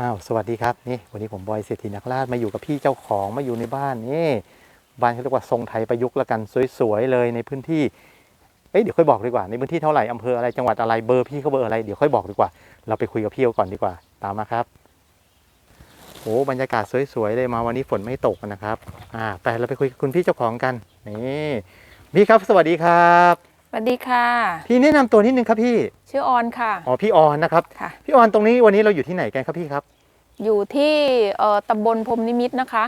อ้าวสวัสดีครับนี่วันนี้ผมบอยเศรษฐีนักลาชมาอยู่กับพี่เจ้าของมาอยู่ในบ้านนี่บ้านเขาเรียกว่าทรงไทยประยุกต์ละกันสวยๆเลยในพื้นที่เอ้ยเดี๋ยวค่อยบอกดีกว่าในพื้นที่เท่าไหร่อำเภออะไรจังหวัดอะไรเบอร์พี่เขาเบอร์อะไรเดี๋ยวค่อยบอกดีกว่า เราไปคุยกับพี่เขาก่อนดีกว่าตามมาครับโอ้บรรยากาศสวยๆเลยมาวันนี้ฝนไม่ตกนะครับอ่าไปเราไปคุยกับคุณพี่เจ้าของกันนี่พี่ครับสวัสดีครับ วัสดีค่ะ พี่แนะนำตัวนิดนึงครับพี่ ชื่อออนค่ะ อ๋อพี่ออนนะครับ ค่ะ พี่ออนตรงนี้วันนี้เราอยู่ที่ไหนกันครับพี่ครับ อยู่ที่เอ่อตำบลพรหมนิมิตรนะคะ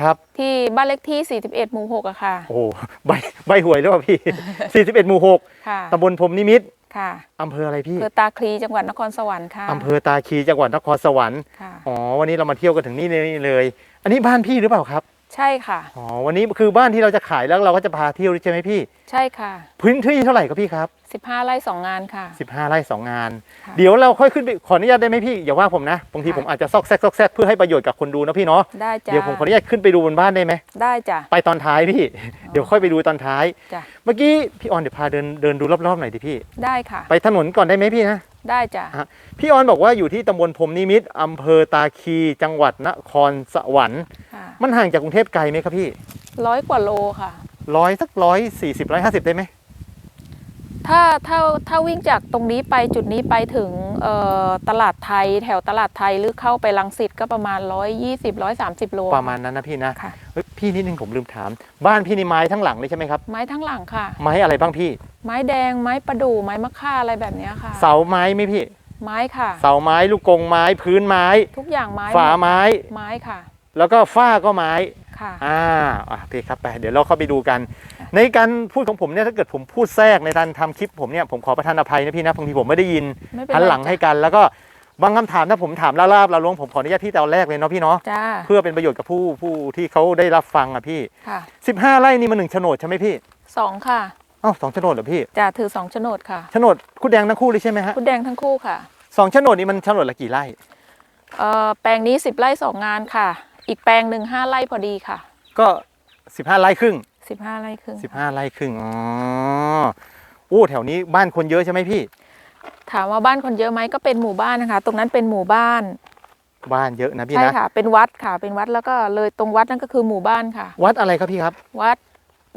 ครับ ที่บ้านเลขที่ 41 หมู่6อะค่ะ โอ้โหใบใบหวยหรือเปล่าพี่ 41หมู่ค่ะ 6ตำบลพรหมนิมิตรค่ะอำเภออะไรพี่ อำเภอตาคลีจังหวัดนครสวรรค์ค่ะอำเภอตาคีจังหวัดนครสวรรค์ ค่ะ อ๋อวันนี้เรามาเที่ยวกันถึงนี่เลย อันนี้บ้านพี่หรือเปล่าครับ ใช่ค่ะ อ๋อวันนี้คือบ้านที่เราจะขายแล้วเราก็จะพาเที่ยวใช่ไหมพี่ใช่ค่ะ พื้นที่เท่าไหร่ครับพี่ครับ 15 ไร่2งานค่ะ 15ไร่สองงาน ค่ะเดี๋ยวเราค่อยขึ้นไปขออนุญาตได้ไหมพี่อย่าว่าผมนะบางทีค่ะ ผมอาจจะซอกแซกซอกแซกเพื่อให้ประโยชน์กับคนดูนะพี่เนาะได้จ้ะเดี๋ยวผมขออนุญาตขึ้นไปดูบนบ้านได้ไหมได้จ้ะไปตอนท้ายพี่ เดี๋ยวค่อยไปดูตอนท้าย จ้ะเมื่อกี้พี่ออนเดี๋ยวพาเดินเดินดูรอบๆหน่อยดิพี่ ได้ค่ะ ไปถนนก่อนได้ไหมพี่นะ ได้จ้ะพี่ออนบอกว่าอยู่ที่ตำบลพรหมนิมิตรอำเภอตาคีจังหวัดนครสวรรค์ ค่ะมันห่างจากกรุงเทพไกลไหมครับพี่ ร้อยกว่าโลค่ะ ร้อยสักร้อยสี่สิบร้อยห้าสิบได้ไหมถ้าถ้าถ้าวิ่งจากตรงนี้ไปจุดนี้ไปถึงเอ่อตลาดไทย แถวตลาดไทยหรือเข้าไปลังสิตก็ประมาณ 120 130 โล ประมาณนั้นนะพี่นะค่ะเฮ้ยพี่นิดนึงผมลืมถาม บ้านพี่นี่ไม้ทั้งหลังเลยใช่ไหมครับ ไม้ทั้งหลังค่ะ ไม้อะไรบ้างพี่ ไม้แดงไม้ประดู่ไม้มะค่าอะไรแบบเนี้ยค่ะ เสาไม้ไหมพี่ ไม้ค่ะ เสาไม้ลูกกรงไม้พื้นไม้ ทุกอย่างไม้ ฝาหดไม้ ไม้ค่ะ แล้วก็ฝ้าก็ไม้ ค่ะ อ่าอะพี่ครับไปเดี๋ยวเราเข้าไปดูกัน ในการพูดของผมเนี่ยถ้าเกิดผมพูดแทรกในการทำคลิปผมเนี่ยผมขอประทานอภัยนะพี่นะบางทีผมไม่ได้ยินไม่เป็นหันไรหลังให้กัน แล้วก็บางคำถามถ้าผมถามลาบๆเราลวงผมขออนุญาตพี่แต่แรกเลยเนาะพี่เนาะจ้าเพื่อเป็นประโยชน์กับผู้ผู้ที่เขาได้รับฟังอะพี่ ค่ะ15 ไร่นี่มันหนึ่งโฉนดใช่ไหมพี่สองค่ะอ้าวสองโฉนดเหรอพี่จ้าถือสองโฉนดค่ะโฉนดคู่แดงทั้งคู่เลยใช่ไหมฮะคุณแดงทั้งคู่ค่ะสองโฉนดนี่มันโฉนดละกี่ไร่ เอ่อแปลงนี้10ไร่สองงานค่ะ อีกแปลงหนึ่งห้าไร่พอดีค่ะ ก็15ไร่ครึ่ง15ไร่ครึ่ง15ไร่ครึ่งอ๋อโอ้แถวนี้บ้านคนเยอะใช่ไหมพี่ ถามว่าบ้านคนเยอะไหมก็เป็นหมู่บ้านนะคะ ตรงนั้นเป็นหมู่บ้านบ้านเยอะนะพี่ใช่นะค่ะ เป็นวัดค่ะ เป็นวัดแล้วก็เลยตรงวัดนั่นก็คือหมู่บ้านค่ะ วัดอะไรครับพี่ครับ วัด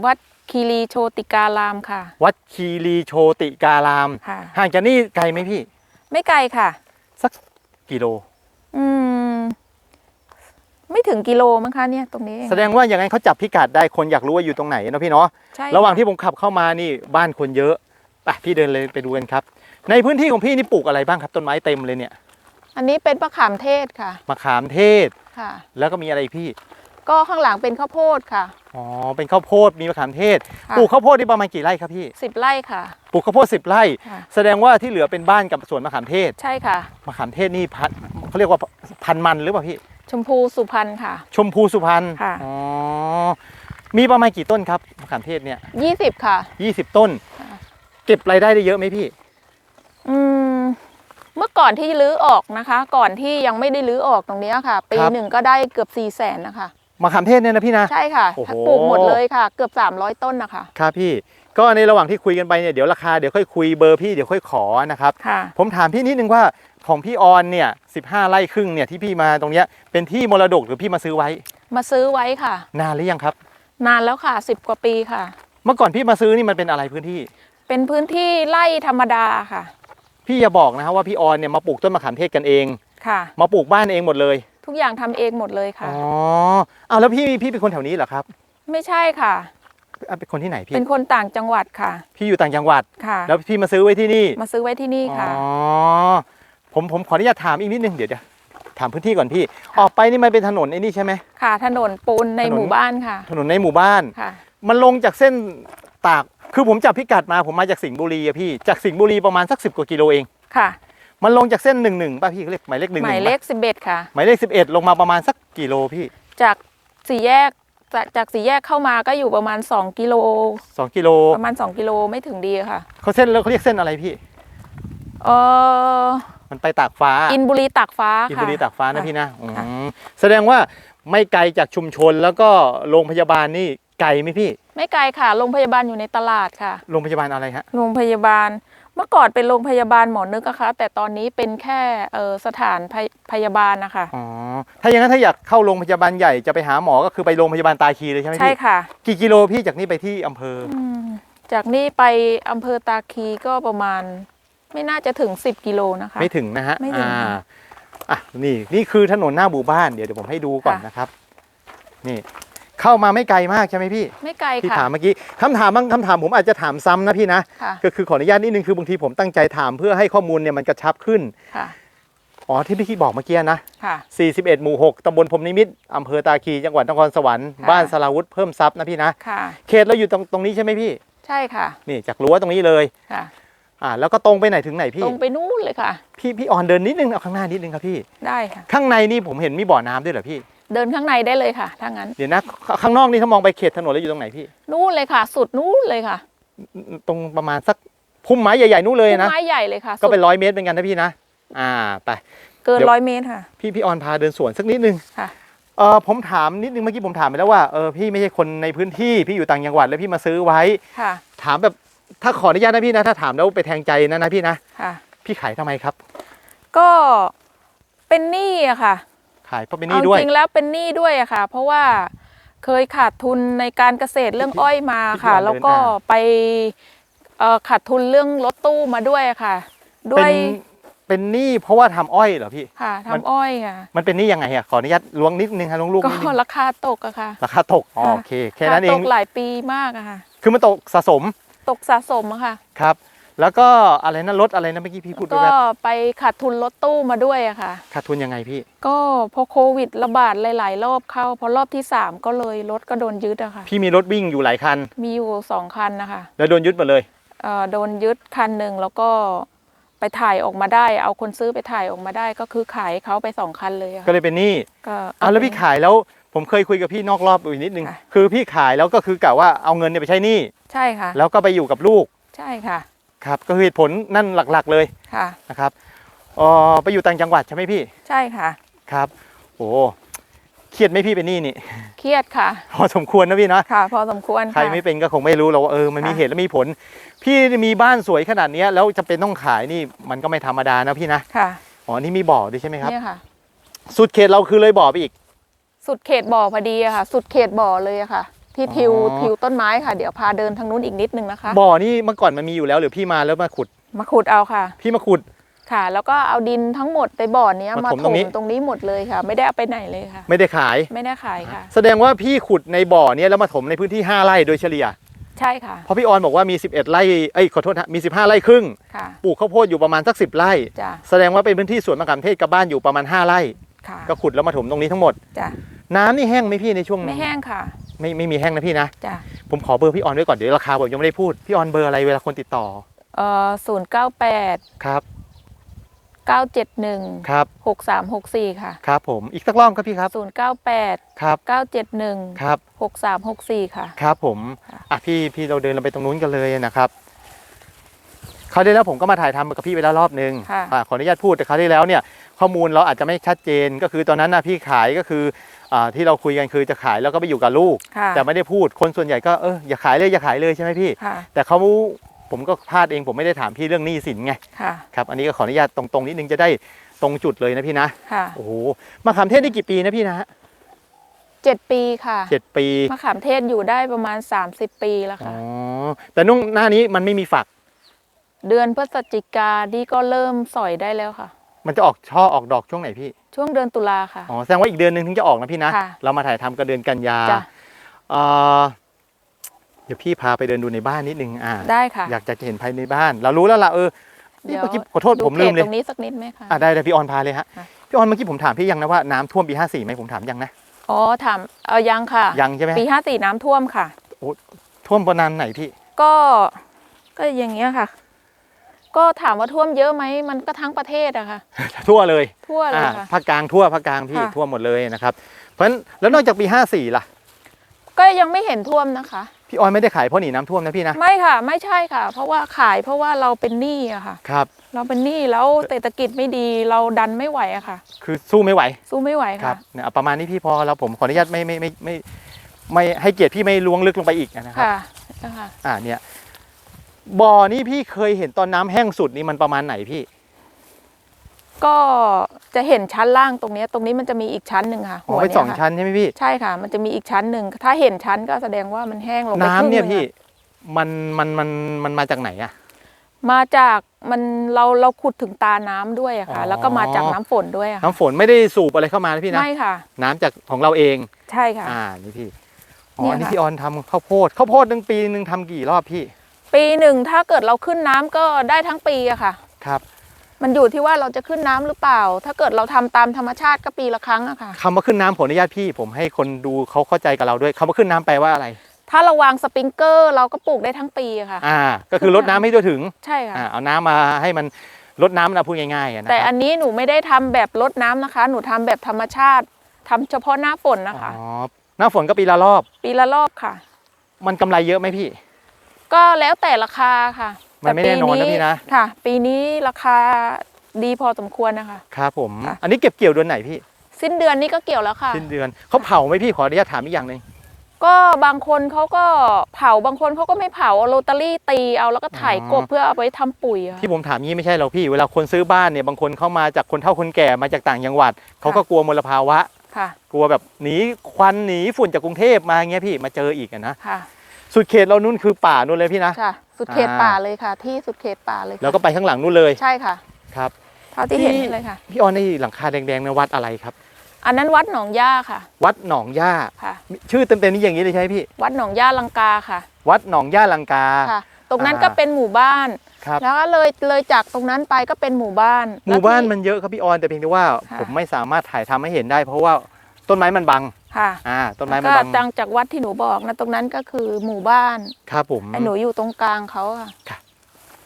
วัดคีรีโชติการามค่ะ วัดคีรีโชติการามค่ะห่างจากนี่ไกลไหมพี่ ไม่ไกลค่ะ สักกิโล อืม ไม่ถึงกิโลมั้งคะเนี่ยตรงนี้เองแสดงว่าอย่างนั้นเขาจับพิกัดได้คนอยากรู้ว่าอยู่ตรงไหนนะพี่เนาะใช่ระหว่างที่ผมขับเข้ามานี่บ้านคนเยอะไปพี่เดินเลยไปดูกันครับ ในพื้นที่ของพี่นี่ปลูกอะไรบ้างครับต้นไม้เต็มเลยเนี่ยอันนี้เป็นมะขามเทศค่ะมะขามเทศ ค่ะ แล้วก็มีอะไรอีกพี่ก็ข้างหลังเป็นข้าวโพดค่ะ อ๋อเป็นข้าวโพดมีมะขามเทศค่ะ ปลูกข้าวโพดได้ประมาณกี่ไร่ครับพี่สิบไร่ค่ะ ปลูกข้าวโพดสิบไร่ ค่ะ แสดงว่าที่เหลือเป็นบ้านกับสวนมะขามเทศใช่ค่ะ มะขามเทศนี่พันเขาเรียกว่าพันมันหรือเปล่าพี่ ชมพูสุพรรณค่ะ ชมพูสุพรรณค่ะ อ๋อ มีประมาณกี่ต้นครับมะขามเทศเนี่ยยี่สิบค่ะ ยี่สิบต้น ค่ะ เก็บรายได้ได้เยอะไหมพี่ อืมเมื่อก่อนที่รื้อออกนะคะ ก่อนที่ยังไม่ได้รื้อออกตรงเนี้ยค่ะ ปีครับ หนึ่งก็ได้เกือบสี่แสนนะคะ มะขามเทศเนี่ยนะพี่นะ ใช่ค่ะโอ้โห ปลูกหมดเลยค่ะ เกือบ 300 ต้นนะคะ ครับพี่ ก็ในระหว่างที่คุยกันไปเนี่ยเดี๋ยวราคาเดี๋ยวค่อยคุยเบอร์พี่เดี๋ยวค่อยขอนะครับ ค่ะ ผมถามพี่นิดนึงว่า ของพี่ออนเนี่ย15ไร่ครึ่งเนี่ยที่พี่มาตรงเนี้ยเป็นที่มรดกหรือพี่มาซื้อไว้ มาซื้อไว้ค่ะ นานหรือยังครับ นานแล้วค่ะ 10 กว่าปีค่ะ เมื่อก่อนพี่มาซื้อนี่มันเป็นอะไรพื้นที่ เป็นพื้นที่ไร่ธรรมดาค่ะ พี่อย่าบอกนะครับว่าพี่ออนเนี่ยมาปลูกต้นมะขามเทศกันเอง ค่ะ มาปลูกบ้านเองหมดเลยทุกอย่างทำเองหมดเลยค่ะ อ๋อเอาแล้วพี่พี่เป็นคนแถวนี้เหรอครับไม่ใช่ค่ะ อะเป็นคนที่ไหนพี่เป็นคนต่างจังหวัดค่ะ พี่อยู่ต่างจังหวัด ค่ะ แล้วพี่มาซื้อไว้ที่นี่มาซื้อไว้ที่นี่ค่ะ อ๋อ ผมผมขออนุญาตถามอีกนิดนึงเดี๋ยวเดี๋ยวถามพื้นที่ก่อนพี่ ออกไปนี่มันเป็นถนนไอ้นี่ใช่ไหม ค่ะ ถนนปูนในถนน หมู่บ้านค่ะถนนในหมู่บ้าน ค่ะ มันลงจากเส้นตากคือผมจับพิกัดมาผมมาจากสิงห์บุรีอะพี่จากสิงห์บุรีประมาณสักสิบกว่ากิโลเอง ค่ะ มันลงจากเส้นหนึ่งหนึ่งป่ะพี่เขาเรียกหมายเลขหนึ่งหหมายนึ่งเลข11ค่ะ หมายเลขสิบเอ็ดลงมาประมาณสักกี่โลพี่จากสี่แยกจากจากสี่แยกเข้ามาก็อยู่ประมาณ2กิโลสองกิโลประมาณ2กิโลไม่ถึงดีค่ะ เขาเส้นแล้วเขาเรียกเส้นอะไรพี่ เออ มันไปตากฟ้า อินบุรีตากฟ้าอินค่ะบุรีตากฟ้านะค่พี่นะอืค่ะมแสดงว่าไม่ไกลจากชุมชนแล้วก็โรงพยาบาลนี่ไกลไหมพี่ ไม่ไกลค่ะ โรงพยาบาลอยู่ในตลาดค่ะ โรงพยาบาลอะไรฮะ โรงพยาบาล เมื่อก่อนเป็นโรงพยาบาลหมอนึกอะคะ แต่ตอนนี้เป็นแค่เออสถานพยพยาบาลนะคะ อ๋อ ถ้าอย่างนั้นถ้าอยากเข้าโรงพยาบาลใหญ่จะไปหาหมอก็คือไปโรงพยาบาลตาคีเลยใช่ไหมใช่พี่ค่ะ กี่กิโลพี่จากนี้ไปที่อำเภอออืมจากนี่ไปอำเภอตาคีก็ประมาณ ไม่น่าจะถึง 10 กิโลนะคะ ไม่ถึงนะฮะไม่ถึงอ่าอะนี่นี่คือถนนหน้าหมู่บ้านเดี๋ยวเดี๋ยวผมให้ดูก่อนค่ะ นะครับ นี่ เข้ามาไม่ไกลมากใช่ไหมพี่ ไม่ไกลที่ค่ะถามเมื่อกี้คำถามบางคำถามผมอาจจะถามซ้ำนะพี่นะ ค่ะก็คือขออนุญาตนิดนึงคือบางทีผมตั้งใจถามเพื่อให้ข้อมูลเนี่ยมันกระชับขึ้น ค่ะอ๋อที่พี่บอกเมื่อกี้นะ ค่ะ 41 หมู่ 6ตำบลพรหมนิมิตรอำเภอตาคีจังหวัดนครสวรรค์ค่ะ บ้านสลาวุธเพิ่มทรัพย์นะพี่นะ ค่ะ เขตเราอยู่ตรงตรงนี้ใช่ไหมพี่ ใช่ค่ะนี่จากรั้วตรงนี้เลย ค่ะ อ่าแล้วก็ตรงไปไหนถึงไหนพี่ ตรงไปนู่นเลยค่ะ พี่พี่ออนเดินนิดนึงเอาข้างหน้านิดนึงครับพี่ ได้ค่ะ ข้างในนี่ผมเห็นมีบ่อน้ำด้วยเหรอพี่ เดินข้างในได้เลยค่ะ ถ้างั้น เดี๋ยวนะขข้างนอกนี่ถ้ามองไปเขตถนนแล้วอยู่ตรงไหนพี่ นู่นเลยค่ะ สุดนู่นเลยค่ะตรงประมาณสักพุ่มไม้ใหญ่ๆนู่นเลยนะไม้ใหญ่เลยค่ะ ก็เป็นสุดร้อยเมตรเป็นกันนะพี่นะ อ่าไปเกินเดี๋ยวร้อยเมตรค่ะ พี่พี่ออนพาเดินสวนสักนิดนึงค่ะเออผมถามนิดนึงเมื่อกี้ผมถามไปแล้วว่าเออพี่ไม่ใช่คนในพื้นที่พี่อยู่ต่างจังหวัดแล้วพี่มาซื้อไว้ค่ะ ถามแบบ ถ้าขออนุญาตนะพี่นะถ้าถามแล้วไปแทงใจนะนะพี่นะค่ะ พี่ขายทำไมครับ ก็เป็นหนี้อะค่ะขายเพราะเป็นหเอานี้ด้วย จริงแล้วเป็นหนี้ด้วยอะค่ะ เพราะว่าเคยขาดทุนในการเกษตรเรื่องอ้อยมาค่ะ ที่แล้วก็เดินมาไปเอ่อขาดทุนเรื่องรถตู้มาด้วยอะค่ะ ด้เป็วนยเป็นหนี้เพราะว่าทำอ้อยเหรอพี่ ค่ะมัน ทำอ้อยค่ะ มันเป็นหนี้ยังไงอะขออนุญาตล้วงนิดนึงครับล้วงลูกก็นิดนึงราคาตกอะค่ะราคาตกอ๋อค่ะโอเคแค่นั้นเอตง กหลายปีมากอะค่ะ คือมันตกสะสม ตกสะสมอะค่ะ ครับ แล้วก็อะไรนะรถอะไรนะเมื่อกี้พี่พูดไปก็แบบไปขาดทุนรถตู้มาด้วยอะค่ะ ขาดทุนยังไงพี่ ก็พอโควิดระบาดหลาย ๆ รอบเข้า พอรอบที่สามก็เลยรถก็โดนยึดอะค่ะ พี่มีรถวิ่งอยู่หลายคัน มีอยู่สองคันนะคะแล้วโดนยึดหมดเลยเอ่อโดนยึดคันหนึ่งแล้วก็ไปถ่ายออกมาได้ เอาคนซื้อไปถ่ายออกมาได้ก็คือขายเขาไปสองคันเลยอะก็ค่ะเลยเป็นหนี้ก็อ้าวแล้วพี่ขายแล้ว ผมเคยคุยกับพี่นอกรอบอีกนิดนึง ค่ะ คือพี่ขายแล้วก็คือกะว่าเอาเงินเนี่ยไปใช้หนี้ใช่ค่ะ แล้วก็ไปอยู่กับลูกใช่ค่ะครับ ก็คือเหตุผลนั่นหลักๆเลยค่ะ นะครับเออไปอยู่ต่างจังหวัดใช่ไหมพี่ใช่ค่ะ ครับ โอ้เครียดไหมพี่เป็นหนี้นี่ เครียดค่ะ พอสมควรนะพี่นะ ค่ะ พอสมควรใครค่ะ ไม่เป็นก็คงไม่รู้หรอกว่าเออมันมีค่ะ เหตุและมีผล พี่มีบ้านสวยขนาดเนี้ยแล้วจะเป็นต้องขายนี่มันก็ไม่ธรรมดานะพี่นะค่ะ อ๋อนี่มีบ่อด้วยใช่ไหมครับ เนี่ยค่ะ สุดเขตเราคือเลยบ่อไปอีก สุดเขตบ่อพอดีอะค่ะ สุดเขตบ่อเลยอะค่ะ ที่ทิวอ๋อ ทิวต้นไม้ค่ะ เดี๋ยวพาเดินทางนู้นอีกนิดนึงนะคะ บ่อนี่เมื่อก่อนมันมีอยู่แล้วหรือพี่มาแล้วมาขุด มาขุดเอาค่ะ พี่มาขุด ค่ะ แล้วก็เอาดินทั้งหมดในบ่อเนี้ยมามาถมถตรงมนี้ ตรงนี้หมดเลยค่ะ ไม่ได้เอาไปไหนเลยค่ะ ไม่ได้ขาย ไม่ได้ขายค่ะ แสดงว่าพี่ขุดในบ่อเนี้ยแล้วมาถมในพื้นที่ 5 ไร่โดยเฉลี่ย ใช่ค่ะเพราะพี่ออนบอกว่ามี 11 ไร่เอ้ยขอโทษนะมี 15 ไร่ครึ่ง ค่ะปลูกข้าวโพดอยู่ประมาณสัก 10 ไร่ จ้ะแสดงว่าเป็นพื้นที่สวนมะขามเทศกับบ้านอยู่ประมาณ 5 ไร่ ค่ะก็ขุดแล้วมาถมตรงนี้ทั้งหมด จ้ะ น้ำนี่แห้งไหมพี่ในช่วงไม่แห้งค่ะ ไม่ไม่มีแห้งนะพี่นะจ้ะผมขอเบอร์พี่ออนไว้ก่อนเดี๋ยวราคาผมยังไม่ได้พูดพี่ออนเบอร์อะไรเวลาคนติดต่อเอ่อศูนย์เก้าแปดครับเก้าเจ็ดหนึ่งครับหกสามหกสี่ค่ะครับผมอีกสักรอบครับพี่ครับศูนย์เก้าแปดครับเก้าเจ็ดหนึ่งครับหกสามหกสี่ค่ะ ครับผมค่ะอะพี่พี่เราเดินเราไปตรงนู้นกันเลยนะครับคราวที่แล้วผมก็มาถ่ายทำกับพี่ไปแล้วรอบนึงค่ะอะขออนุญาตพูดแต่คราวที่แล้วเนี่ยข้อมูลเราอาจจะไม่ชัดเจนก็คือตอนนั้นนะพี่ขายก็คืออ่า ที่เราคุยกันคือจะขายแล้วก็ไปอยู่กับลูกค่ะแต่ไม่ได้พูดคนส่วนใหญ่ก็เอออย่าขายเลยอย่าขายเลยใช่ไหมพี่ค่ะแต่เขาผมก็พลาดเองผมไม่ได้ถามพี่เรื่องหนี้สินไงค่ะครับอันนี้ก็ขออนุญาตตรงๆนิดนึงจะได้ตรงจุดเลยนะพี่นะค่ะโอ้โหมะขามเทศนี่กี่ปีนะพี่นะฮะเจ็ดปีค่ะเจ็ดปีมะขามเทศอยู่ได้ประมาณ30ปีแล้วอ๋อค่ะแต่นุ่งหน้านี้มันไม่มีฝัก เดือนพฤศจิกานี่ก็เริ่มสอยได้แล้วค่ะ มันจะออกช่อออกดอกช่วงไหนพี่ ช่วงเดือนตุลาค่ะ อ๋อแสดงว่าอีกเดือนหนึ่งถึงจะออกนะพี่นะ ค่ะ เรามาถ่ายทำกันเดือนกันยาจ้ะเอ่อเดี๋ยวพี่พาไปเดินดูในบ้านนิดนึงอ่าได้ค่ะอยากจะเห็นภายในบ้าน เรารู้แล้วล่ะเออนี่เดี๋ยวเมื่อกี้ขอโทษดูผมลืมเลยพจตรงนี้สักนิดไหมคะ อะได้ได้พี่ออนพาเลยฮะ ค่ะ พี่ออนเมื่อกี้ผมถามพี่ยังนะว่าน้ำท่วมปีห้าสี่ไหมผมถามยังนะ อ๋อถามเออยังค่ะ ยังใช่ไหมปีห้าสี่น้ำท่วมค่ะ ท่วมประมาณไหนพี่ ก็ก็อย่างเงี้ยค่ะ ก็ถามว่าท่วมเยอะไหมมันก็ทั้งประเทศอะค่ะ ทั่วเลยทั่วเลยอ่าค่ะ ภาคกลางทั่วภาคกลางพี่ค่ะ ทั่วหมดเลยนะครับเพราะฉะนั้นแล้วนอกจากปีห้าสี่ล่ะ ก็ยังไม่เห็นท่วมนะคะ พี่ออนไม่ได้ขายเพราะหนีน้ำท่วมนะพี่นะไม่ค่ะ ไม่ใช่ค่ะ เพราะว่าขายเพราะว่าเราเป็นหนี้อะค่ะ ครับ เราเป็นหนี้แล้วเศรษฐกิจไม่ดีเราดันไม่ไหวอะค่ะ คือสู้ไม่ไหวสู้ไม่ไหวครัค่ะ บเนี่ยเอาประมาณนี้พี่พอแล้วผมขออนุญาตไม่ไม่ไม่ไม่ไม่ให้เกียรติพี่ไม่ล้วงลึกลงไปอีกนะครับค่ะนะคะอ่าเนี่ย บ่อนี่พี่เคยเห็นตอนน้ำแห้งสุดนี่มันประมาณไหนพี่ ก็จะเห็นชั้นล่างตรงเนี้ยตรงนี้มันจะมีอีกชั้นหนึ่งค่ะอ๋อหัวเป็นยสองค่ะชั้นใช่ไหมพี่ ใช่ค่ะ มันจะมีอีกชั้นหนึ่งถ้าเห็นชั้นก็แสดงว่ามันแห้งลงไปน้ำครึ่งเนี่ยหงพี่อะมันมันมันมันมาจากไหนอะ มาจากมันเราเราขุดถึงตาน้ำด้วยอะค่ะ อ๋อ แล้วก็มาจากน้ำฝนด้วยอะค่ะน้ำฝนไม่ได้สูบอะไรเข้ามานะพี่นะ ไม่ค่ะ น้ำจากของเราเอง ใช่ค่ะ อ่านี่พี่ อ๋เนี่อยอันนี่ค่ะ พี่ออนทำข้าวโพดข้าวโพดหนึ่งปีหนึ่งทำกี่รอบพี่ ปีหนึ่งถ้าเกิดเราขึ้นน้ำก็ได้ทั้งปีอะค่ะ ครับมันอยู่ที่ว่าเราจะขึ้นน้ำหรือเปล่า ถ้าเกิดเราทำตามธรรมชาติก็ปีละครั้งอะค่ะ คำว่าขึ้นน้ำขออนุญาตพี่ ผมให้คนดูเขาเข้าใจกับเราด้วยคำว่าขึ้นน้ำแปลว่าอะไร ถ้าเราวางสปริงเกอร์เราก็ปลูกได้ทั้งปีอะค่ะ อ่า ก็คือลดน้ำให้ทั่วถึง ใช่ค่ะ อ่า เอาน้ำมาให้มันลดน้ำนะพูดง่ายๆอะนะแต่คอัรับนนี้หนูไม่ได้ทำแบบลดน้ำนะคะ หนูทำแบบธรรมชาติทำเฉพาะหน้าฝนนะคะ อ๋อหน้าฝนก็ปีละรอบ ปีละรอบค่ะ มันกำไรเยอะไหมพี่ ก็แล้วแต่ราคาค่ะมันไม่แน่นอนนะพี่นะค่ะ ปีนี้ราคาดีพอสมควรนะคะครับผมค่ะอันนี้เก็บเกี่ยวเดือนไหนพี่ สิ้นเดือนนี้ก็เกี่ยวแล้วค่ะ สิ้นเดือนเขาเผาไหมพี่ขออนุญาตถามอีกอย่างหนึ่งก็บางคนเขาก็เผาบางคนเขาก็ไม่เผาเอาโรตารี่ตีเอาแล้วก็ถ่ายกบเพื่อเอาไปทำปุ๋ยอะค่ะที่ผมถามงี้ไม่ใช่หรอกพี่ เวลาคนซื้อบ้านเนี่ยบางคนเข้ามาจากคนเฒ่าคนแก่มาจากต่างจังหวัดเขาก็กลัวมลภาวะค่ะกลัวแบบหนีควันหนีฝุ่นจากกรุงเทพมาเงี้ยพี่มาเจออีกอะนะค่ะ สุดเขตเรานู่นคือป่านู่นเลยพี่นะ ค่ะ สุดเขตอ่าป่าเลยค่ะ ที่สุดเขตป่าเลยค่ะแล้วก็ไปข้างหลังนู่นเลยใช่ค่ะ ครับเท่าที่เห็นที่เลยค่ะ พี่ออนในหลังคาแดงๆในวัดอะไรครับ อันนั้นวัดหนองย่าค่ะ วัดหนองย่าค่ะ ชื่อเต็มๆนี่อย่างนี้เลยใช่ไหมพี่ วัดหนองย่าลังกาค่ะ วัดหนองย่าลังกาค่ะตรงนั้นอ่าก็เป็นหมู่บ้านครับแล้วก็เลยเลยจากตรงนั้นไปก็เป็นหมู่บ้าน หมู่บ้านแล้วที่มันเยอะครับพี่ออนแต่เพียงแต่ว่าค่ะผมไม่สามารถถ่ายทำให้เห็นได้ เพราะว่าต้นไม้มันบัง ค่ะอ่าต้นไม้แล้วมันก็บังจังจากวัดที่หนูบอกนะตรงนั้นก็คือหมู่บ้านครับผมไอ้หนูอยู่ตรงกลางเขาค่ะ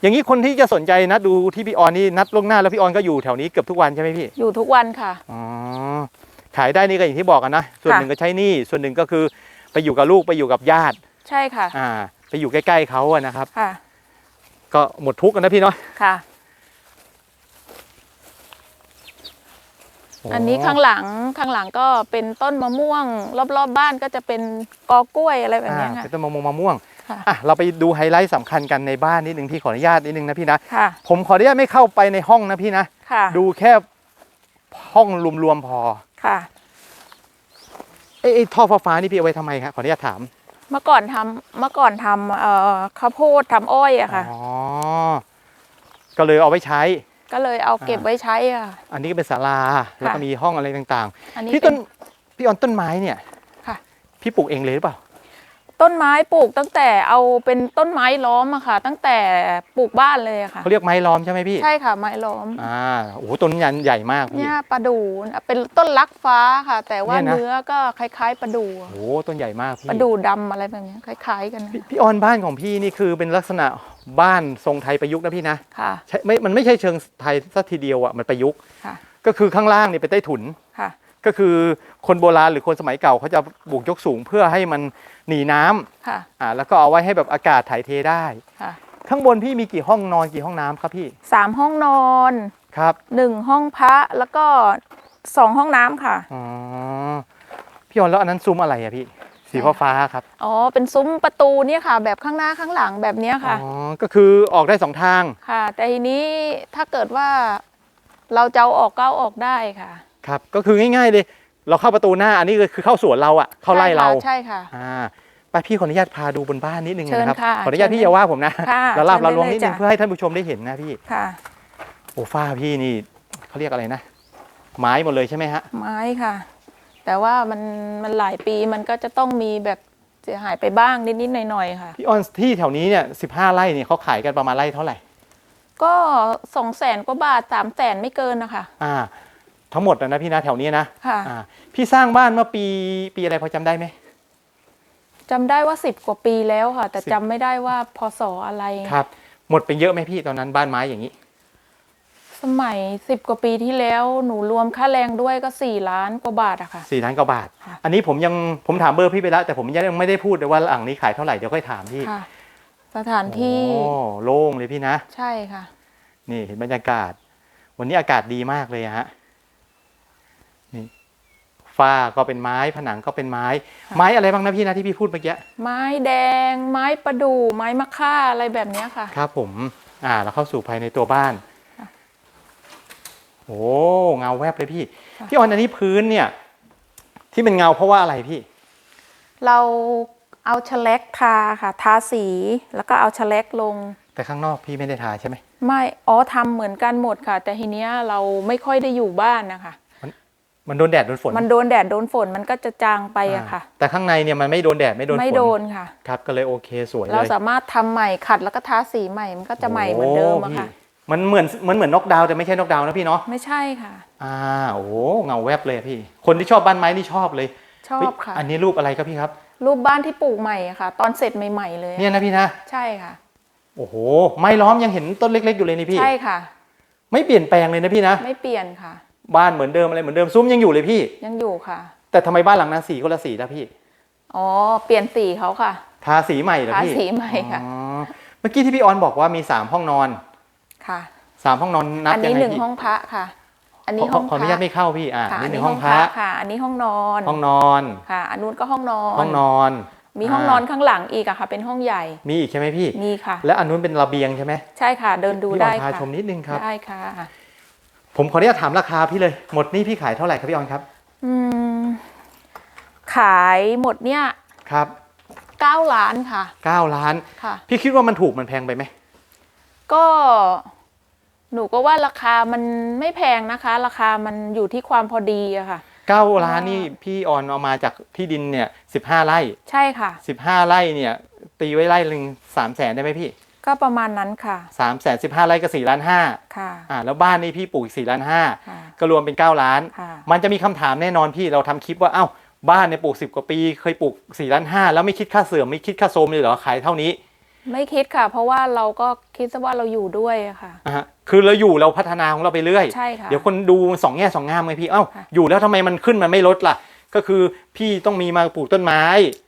อย่างนี้คนที่จะสนใจนัดดูที่พี่ออนนี่นัดล่วงหน้าแล้วพี่ออนก็อยู่แถวนี้เกือบทุกวันใช่ไหมพี่อยู่ทุกวันค่ะอ๋อขายได้นี่ก็อย่างที่บอกกันนะส่วนค่ะหนึ่งก็ใช้หนี่ส่วนหนึ่งก็คือไปอยู่กับลูกไปอยู่กับญาติ ใช่ค่ะอ่าไปอยู่ใกล้ ๆเขาอะนะครับค่ะก็หมดทุกข์กันนะพี่เนาะค่ะ อันนี้ข้างหลังข้างหลังก็เป็นต้นมะม่วง รอบๆบบ้านก็จะเป็นกอกล้วยอะไรแบบอ่าเนี้ยค่ะเป็นต้นมะม่วงมะม่วงค่ะอะเราไปดูไฮไลท์สำคัญกันในบ้านนิดนึงพี่ขออนุญาตนิดนึงนะพี่นะค่ะผมขออนุญาตไม่เข้าไปในห้องนะพี่นะค่ะดูแค่ห้องรวมๆพอค่ะเอ้ยไอ้ท่อฟ้าๆนี่พี่เอาไว้ทำไมครับขออนุญาตถาม เมื่อก่อนทำเมื่อก่อนทำเอ่อข้าวโพดทำอ้อยอะค่ะอ๋อก็เลยเอาไว้ใช้ ก็เลยเอาเก็บไว้ใช้อะอันนี้ก็เป็นศาลาแล้วก็มีห้องอะไรต่างอันนี้ๆพี่เป็ต้นนพี่ออนต้นไม้เนี่ย ค่ะ พี่ปลูกเองเลยหรือเปล่า ต้นไม้ปลูกตั้งแต่เอาเป็นต้นไม้ล้อมอะค่ะ ตั้งแต่ปลูกบ้านเลยอะค่ะ เขาเรียกไม้ล้อมใช่ไหมพี่ใช่ค่ะไม้ล้อม อ่าโอ้โหต้นยันใหญ่มากพี่เนี่ยปลาดูเป็นต้นลักฟ้าค่ะ แต่ว่าเนี่ยนะเนื้อก็คล้าย ๆปลาดูอะโอ้โหต้นใหญ่มากพี่ปลาดูดำอะไรแบบเนี้ยคล้าย ๆ กันนะพี่พี่ออนบ้านของพี่นี่คือเป็นลักษณะบ้านทรงไทยประยุกต์นะพี่นะค่ะ ใช่ไม่มันไม่ใช่เชิงไทยสักทีเดียวอะมันประยุกต์ค่ะก็คือข้างล่างเนี่ยเป็นใต้ถุน ค่ะ ก็คือคนโบราณหรือคนสมัยเก่าเขาจะบุกยกสูงเพื่อให้มัน หนีน้ำค่ะอ่าแล้วก็เอาไว้ให้แบบอากาศถ่ายเทได้ ค่ะข้างบนพี่มีกี่ห้องนอนกี่ห้องน้ำครับพี่สามห้องนอนครับหนึ่งห้องพระแล้วก็สองห้องน้ำค่ะ อ๋อพี่ออนแล้วอันนั้นซุ้มอะไรอะพี่สีฟ้าฟ้าๆครับอ๋อ เป็นซุ้มประตูเนี่ยค่ะ แบบข้างหน้าข้างหลังแบบเนี้ยค่ะอ๋อก็คือออกได้สองทาง ค่ะ แต่ทีนี้ถ้าเกิดว่าเราจะเอาออกก็เอาออกได้ค่ะ ครับก็คือง่ายๆเลย เราเข้าประตูหน้าอันนี้คือเข้าสวนเราอะเข้าไล่เราใช่ค่ะอ่าไปพี่ขออนุญาตพาดูบนบ้านนิดนึงเชิญนะครับค่ะขออนุญาตเชิญพี่อย่าว่าผมนะค่ะเราลาบเชิญเราลวงได้เลยนิดนึงจ้ะเพื่อให้ท่านผู้ชมได้เห็นนะพี่ค่ะโอ้ฝ้าพี่นี่เขาเรียกอะไรนะไม้หมดเลยใช่ไหมฮะไม้ค่ะ แต่ว่ามันมันหลายปีมันก็จะต้องมีแบบเสียหายไปบ้างนิดๆหน่อยๆค่ะพี่ออนที่แถวนี้เนี่ยสิบห้าไร่เนี่ยเขาขายกันประมาณไร่เท่าไหร่ก็สองแสนกว่าบาทสามแสนไม่เกินนะคะอ่า ทั้งหมดนะนะพี่นะแถวนี้นะค่ะอ่าพี่สร้างบ้านเมื่อปีปีอะไรพอจำได้ไหม จำได้ว่าสิบกว่าปีแล้วค่ะ แต่สิบ จำไม่ได้ว่าพศอะไร ครับ หมดไปเยอะไหมพี่ตอนนั้นบ้านไม้อย่างนี้ สมัยสิบกว่าปีที่แล้วหนูรวมค่าแรงด้วยก็สี่ล้านกว่าบาทอะค่ะ สี่ล้านกว่าบาท ค่ะ อันนี้ผมยังผมถามเบอร์พี่ไปแล้ว แต่ผมยังไม่ได้พูดเลยว่าหลังนี้ขายเท่าไหร่เดี๋ยวค่อยถามพี่ค่ะ สถานที่โอ้โล่งเลยพี่นะ ใช่ค่ะ นี่เห็นบรรยากาศ วันนี้อากาศดีมากเลยอะฮะนี่ ฝ้าก็เป็นไม้ผนังก็เป็นไม้ ไม้อะไรบ้างนะพี่นะที่พี่พูดเมื่อกี้ไม้แดง ไม้ประดู่ไม้มะค่าอะไรแบบเนี้ยค่ะ ครับผมอ่าแล้วเข้าสู่ภายในตัวบ้านค่ะโอ้เงาแวบเลยพี่ค่ะพี่ออนอันนี้พื้นเนี่ย ที่เป็นเงาเพราะว่าอะไรพี่ เราเอาแฉลกทาค่ะ ทาสีแล้วก็เอาแฉลกลง แต่ข้างนอกพี่ไม่ได้ทาใช่ไหมไม่อ๋อทำเหมือนกันหมดค่ะ แต่ทีเนี้ยเราไม่ค่อยได้อยู่บ้านนะคะ มันโดนแดดโดนฝนมันโดนแดดโดนฝนมันก็จะจางไปอะค่ะอ่าแต่ข้างในเนี่ยมันไม่โดนแดดไม่โดนฝนไม่โดนค่ะครับก็เลยโอเคสวยเลยเราสามารถทำใหม่ขัดแล้วก็ทาสีใหม่มันก็จะใหม่เหมือนเดิมอะโพี่ค่ะมันเหมือนมันเหมือนนกดาวน์แต่ไม่ใช่นกดาวน์นะพี่เนาะไม่ใช่ค่ะอ่าโอ้โหเงาแวบเลยพี่ คนที่ชอบบ้านไม้นี่ชอบเลย ชอเฮ้ยบค่ะ อันนี้รูปอะไรครับพี่ครับ รูปบ้านที่ปลูกใหม่อะค่ะ ตอนเสร็จใหม่ ๆ เลยเนี่ยนะพี่นะใช่ค่ะ โอ้โหไม้ล้อมยังเห็นต้นเล็ก ๆ อยู่เลยนี่พี่ใช่ค่ะ ไม่เปลี่ยนแปลงเลยนะพี่นะไม่เปลี่ยนค่ะ บ้านเหมือนเดิมอะไรเหมือนเดิมซุ้มยังอยู่เลยพี่ ยังอยู่ค่ะ แต่ทำไมบ้านหลังนั้นสีคนละสีแล้วพี่อ๋อเปลี่ยนสีเขาค่ะทาสีใหม่เหรอทาพี่สีใหม่ค่ะอ๋อเมื่อกี้ที่พี่ออนบอกว่ามีสามห้องนอนค่ะสามห้องนอนนับอันยันี้งไงหนึ่งพี่ห้องพระค่ะ อันขนี้อห้องขออนุญาตไม่เข้าพี่อ่าค่ะนี่อันหนึ่นี้งห้ห้อองงพพระระค่ะ อันนี้ห้องนอนห้องนอน ค่ะ อันนู้นก็ห้องนอน ห้องนอน มีห้องนอนข้างหลังอีกอะค่ะ เป็นห้องใหญ่มีอีกใช่ไหมพี่ มีค่ะ และอันนู้นเป็นระเบียงใช่ไหมใช่ค่ะ เดินดูพี่อได้อนพาค่ะชมนิดนึงครับ ได้ค่ะ ผมขออนุญาตถามราคาพี่เลย หมดนี่พี่ขายเท่าไหร่ครับพี่ออนครับ อืม ขายหมดเนี่ยครับเก้าล้านค่ะ 9ล้าน ค่ะ พี่คิดว่ามันถูกมันแพงไปไหมก็หนูก็ว่าราคามันไม่แพงนะคะ ราคามันอยู่ที่ความพอดีอะค่ะ 9ล้านนี่พี่ออนเอามาจากที่ดินเนี่ย15ไร่ใช่ค่ะ 15ไร่เนี่ยตีไว้ไร่หนึ่งสามแสนได้ไหมพี่ ก็ประมาณนั้นค่ะสามแสนสิบห้าไร่ก็สี่ล้านห้าค่ะอ่าแล้วบ้านนี่พี่ปลูกสี่ล้านห้าค่ะก็รวมเป็นเก้าล้าน ค่ะมันจะมีคำถามแน่นอนพี่เราทำคลิปว่าเอ้าบ้านเนี่ยปลูกสิบกว่าปี เคยปลูกสี่ล้านห้าแล้วไม่คิดค่าเสื่อมไม่คิดค่าโทรมเลยเหรอขายเท่านี้ไม่คิดค่ะ เพราะว่าเราก็คิดซะว่าเราอยู่ด้วยอะค่ะ อะฮะคือเราอยู่เราพัฒนาของเราไปเรื่อย ใช่ค่ะ เดี๋ยวคนดูสองแง่สองงามไงพี่ เอ้า ค่ะ อยู่แล้วทำไมมันขึ้นมันไม่ลดล่ะ ก็คือพี่ต้องมีมาปลูกต้นไม้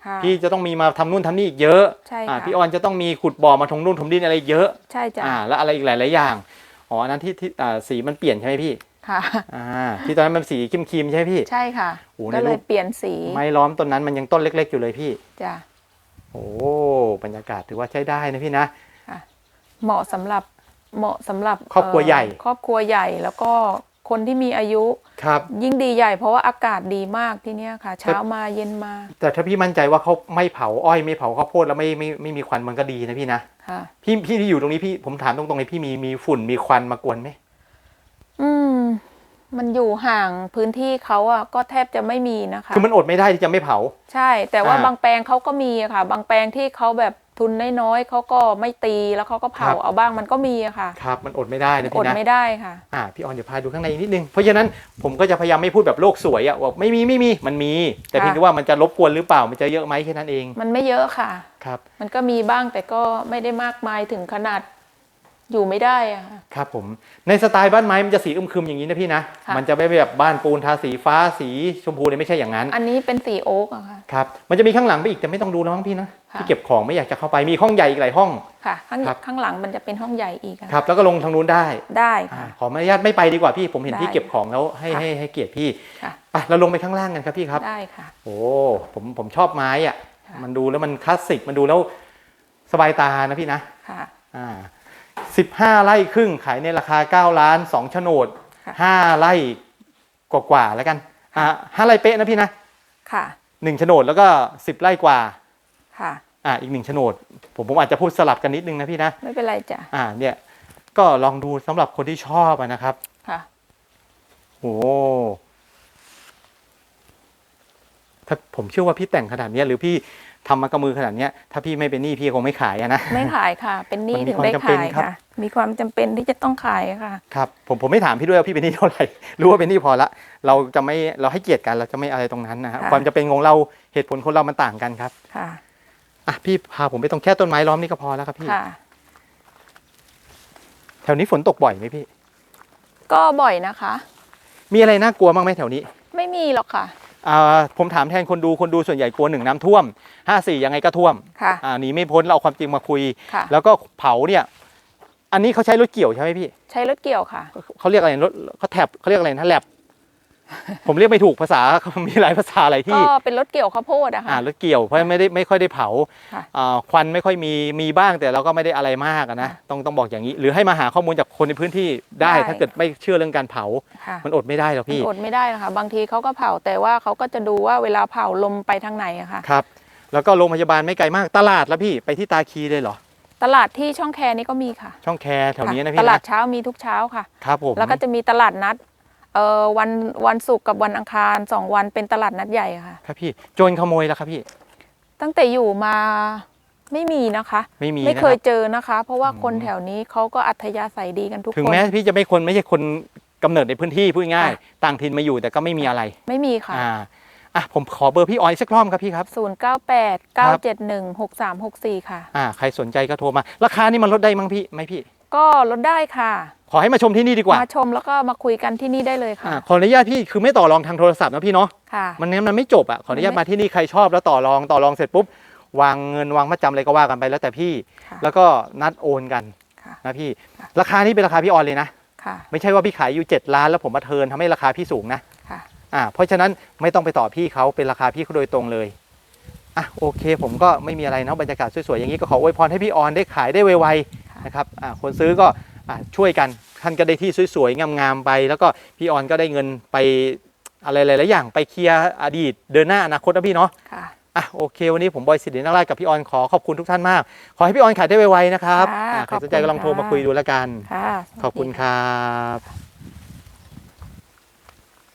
ค่ะพี่จะต้องมีมาทำนู่นทำนี่อีกเยอะใช่อ่าค่ะพี่ออนจะต้องมีขุดบ่อมาทงนู่นทมดินอะไรเยอะ ใช่จ้ะอ่า แล้วอะไรอีกหลาย ๆ อย่าง อ๋ออันนั้นที่ที่อ่าสีมันเปลี่ยนใช่ไหมพี่ ค่ะ อ่า ที่ตอนนั้นมันสีครีมๆใช่ไหมพี่ ใช่ค่ะ โอ้ในก็เลรูยป เปลี่ยนสีไม้ล้อมต้นนั้นมันยังต้นเล็ก ๆ อยู่เลยพี่ จ้ะโอ้ บรรยากาศถือว่าใช้ได้นะพี่นะ เหมาะสำหรับเหมาะสำหรับครอบครัวใหญ่เครอบครัวใหญ่แล้วก็ คนที่มีอายุครับ ยิ่งดีใหญ่เพราะว่าอากาศดีมากที่เนี้ยค่ะ เช้ามาเย็นมา แต่ถ้าพี่มั่นใจว่าเขาไม่เผาอ้อยไม่เผาข้าวโพดแล้วไม่ไม่ไม่มีควันมันก็ดีนะพี่นะค่ะพี่พี่ที่อยู่ตรงนี้พี่ผมถามตรงๆเลยพี่มีมีฝุ่นมีควันมากวนไหมอืม มันอยู่ห่างพื้นที่เขาอะก็แทบจะไม่มีนะคะคือมันอดไม่ได้ที่จะไม่เผา ใช่ แต่ว่าอ่าบางแปลงเขาก็มีอะค่ะ บางแปลงที่เขาแบบ ทุนน้อยๆเขาก็ไม่ตีแล้วเขาก็เผาครับ เอาบ้างมันก็มีอะค่ะครับมันอดไม่ได้นะอพี่ดนะ ไม่ได้ค่ะ อ่าพี่ออนเดี๋ยวพาดูข้างในนิดนึง เพราะฉะนั้นผมก็จะพยายามไม่พูดแบบโลกสวยอะว่าไม่มีไม่มีมันมี แต่ค่ะ เพียงแต่ว่ามันจะรบกวนหรือเปล่ามันจะเยอะไหมแค่นั้นเองมันไม่เยอะค่ะ ครับ มันก็มีบ้างแต่ก็ไม่ได้มากมายถึงขนาด อยู่ไม่ได้อะค่ะ ครับผมในสไตล์บ้านไม้มันจะสีอึมครึมอย่างนี้นะพี่นะค่ะ มันจะไม่แบบบ้านปูนทาสีฟ้าสีชมพูเนี่ยไม่ใช่อย่างนั้นอันนี้เป็นสีโอ๊กอะค่ะ ครับมันจะมีข้างหลังไปอีกแต่ไม่ต้องดูแล้วมั้งพี่นะค่ะที่เก็บของไม่อยากจะเข้าไปมีห้องใหญ่อีกหลายห้อง ค่ะ ข้างครับ ข้างหลังมันจะเป็นห้องใหญ่อีกอะครับแล้วก็ลงทางนู้นได้ได้อ่าค่ะ ขออนุญาตไม่ไปดีกว่าพี่ผมเห็นได้ที่เก็บของแล้วให้ค่ะให้ให้เกียรติพี่ค่ะ ไปเราลงไปข้างล่างกันครับพี่ครับ ได้ค่ะ โอ้ผมผมชอบไม้อะค่ะ มันดูแล้วมันคลาสสิกมันดูแล้วสบายตานะพี่นะค่ะ อ่า สิบห้าไร่ครึ่งขายในราคาเก้าล้านสองโฉนดค่ะห้าไร่กว่าๆแล้วกันอ่าห้าไร่เป๊ะนะพี่นะค่ะหนึ่งโฉนดแล้วก็สิบไร่กว่าค่ะอ่าอีกหนึ่งโฉนด ผมผมอาจจะพูดสลับกันนิดนึงนะพี่นะ ไม่เป็นไรจ้ะอ่าเนี่ยก็ลองดูสำหรับคนที่ชอบอะนะครับค่ะโอ้ถ้าผมเชื่อว่าพี่แต่งขนาดเนี้ยหรือพี่ ทำมากับมือขนาดเนี้ยถ้าพี่ไม่เป็นหนี้พี่คงไม่ขายอะนะ ไม่ขายค่ะ เป็นหนี้มันมีถึงได้ความจำเป็นขายครับ ค่ะ มีความจำเป็นที่จะต้องขายค่ะ ครับผมผมไม่ถามพี่ด้วยว่าพี่เป็นหนี้เท่าไหร่ รู้ว่าเป็นหนี้พอละ เราจะไม่เราให้เกียรติกันเราจะไม่อะไรตรงนั้นนะฮะค่ะ ความจะเป็นของเราเหตุผลคนเรามันต่างกันครับค่ะอะพี่พาผมไปตรงแค่ต้นไม้ล้อมนี่ก็พอแล้วครับพี่ค่ะ แถวนี้ฝนตกบ่อยไหมพี่ ก็บ่อยนะคะ มีอะไรน่ากลัวบ้างไหมแถวนี้ ไม่มีหรอกค่ะอ่า ผมถามแทนคนดูคนดูส่วนใหญ่กลัวหนึ่งน้ำท่วมห้าสี่ยังไงก็ท่วมค่ะอ่าหนีไม่พ้นเราเอาความจริงมาคุย ค่ะ แล้วก็เผาเนี่ย อันนี้เขาใช้รถเกี่ยวใช่ไหมพี่ใช้รถเกี่ยวค่ะเขาเรียกอะไรรถเขาแถบเขาเรียกอะไรนะแลบ ผมเรียกไม่ถูกภาษามีหลายภาษาหลายที่ก็เป็นรถเกี่ยวข้าวโพดอะค่ะอ่ารถเกี่ยวเพราะไม่ได้ไม่ค่อยได้เผาค่ะอ่าควันไม่ค่อยมีมีบ้างแต่เราก็ไม่ได้อะไรมากอะนะค่ะต้องต้องบอกอย่างนี้ หรือให้มาหาข้อมูลจากคนในพื้นที่ได้ได้ถ้าเกิดไม่เชื่อเรื่องการเผาค่ะมันอดไม่ได้หรอกพี่อดไม่ได้นะคะบางทีเขาก็เผาแต่ว่าเขาก็จะดูว่าเวลาเผาลมไปทางไหนอะค่ะครับ แล้วก็โรงพยาบาลไม่ไกลมากตลาดแล้วพี่ไปที่ตาคีเลยเหรอตลาดที่ช่องแคนี่ก็มีค่ะ ช่องแคแถวนี้นะค่ะพี่ตลาดนะเช้ามีทุกเช้าค่ะครับผมแล้วก็จะมีตลาดนัด เอ่อวันวันศุกร์กับวันอังคารสองวันเป็นตลาดนัดใหญ่ค่ะ ครับพี่โจรขโมยแล้วครับพี่ ตั้งแต่อยู่มาไม่มีนะคะ ไม่มีไม่นะเคคยรับ เจอนะคะ เพราะว่าอืมคนแถวนี้เขาก็อัธยาศัยดีกันทุกถึงคน แม้พี่จะไม่คนไม่ใช่คนกำเนิดในพื้นที่พูดง่าย ค่ะ ต่างถิ่นมาอยู่แต่ก็ไม่มีอะไร ไม่มีค่ะ อ่าอะผมขอเบอร์พี่ออยสักรอบครับพี่ครับ 0 9 8 9 7 1 6 3 6 4 ค่ะ อ่า ใครสนใจก็โทรมา ราคานี่มันลดได้มั้งพี่ไหมพี่ ก็ลดได้ค่ะ ขอให้มาชมที่นี่ดีกว่ามาชมแล้วก็มาคุยกันที่นี่ได้เลยอ่าค่ะขออนุญาตพี่คือไม่ต่อรองทางโทรศัพท์นะพี่เนาะค่ะมันเนี้ยมันไม่จบอะขออนุญาตมันไม่มาที่นี่ใครชอบแล้วต่อรองต่อรองเสร็จปุ๊บวางเงินวางมัดจำอะไรก็ว่ากันไปแล้วแต่พี่ ค่ะ แล้วก็นัดโอนกันค่ะ นะพี่ค่ะราคานี้เป็นราคาพี่ออนเลยนะ ค่ะไม่ใช่ว่าพี่ขายอยู่7ล้านแล้วผมมาเทิร์นทำให้ราคาพี่สูงนะ ค่ะ อ่าเพราะฉะนั้นไม่ต้องไปต่อพี่เขาเป็นราคาพี่เขาโดยตรงเลยอะโอเค ผมก็ไม่มีอะไรเนาะบรรยากาศสวยๆอย่างนี้ก็ขออวยพรให้พี่ออนได้ขายได้ไวๆนะครับอ่าคนซื้อก็อ่า ช่วยกันท่านก็ได้ที่สวยๆ งามๆไป แล้วก็พี่ออนก็ได้เงินไปอะไรหลายๆอย่างไปเคลียร์อดีตเดินหน้าอนาคตนะพี่เนาะค่ะอะโอเค วันนี้ผมบอยสิรินาราชกับพี่ออนขอขอบคุณทุกท่านมาก ขอให้พี่ออนขายได้ไวๆนะครับค่ะอ่าใครขอบสคุนณใจก็ลองโทรมาค่ะคุยดูแล้วกัน ค่ะ ขอบคุณครับ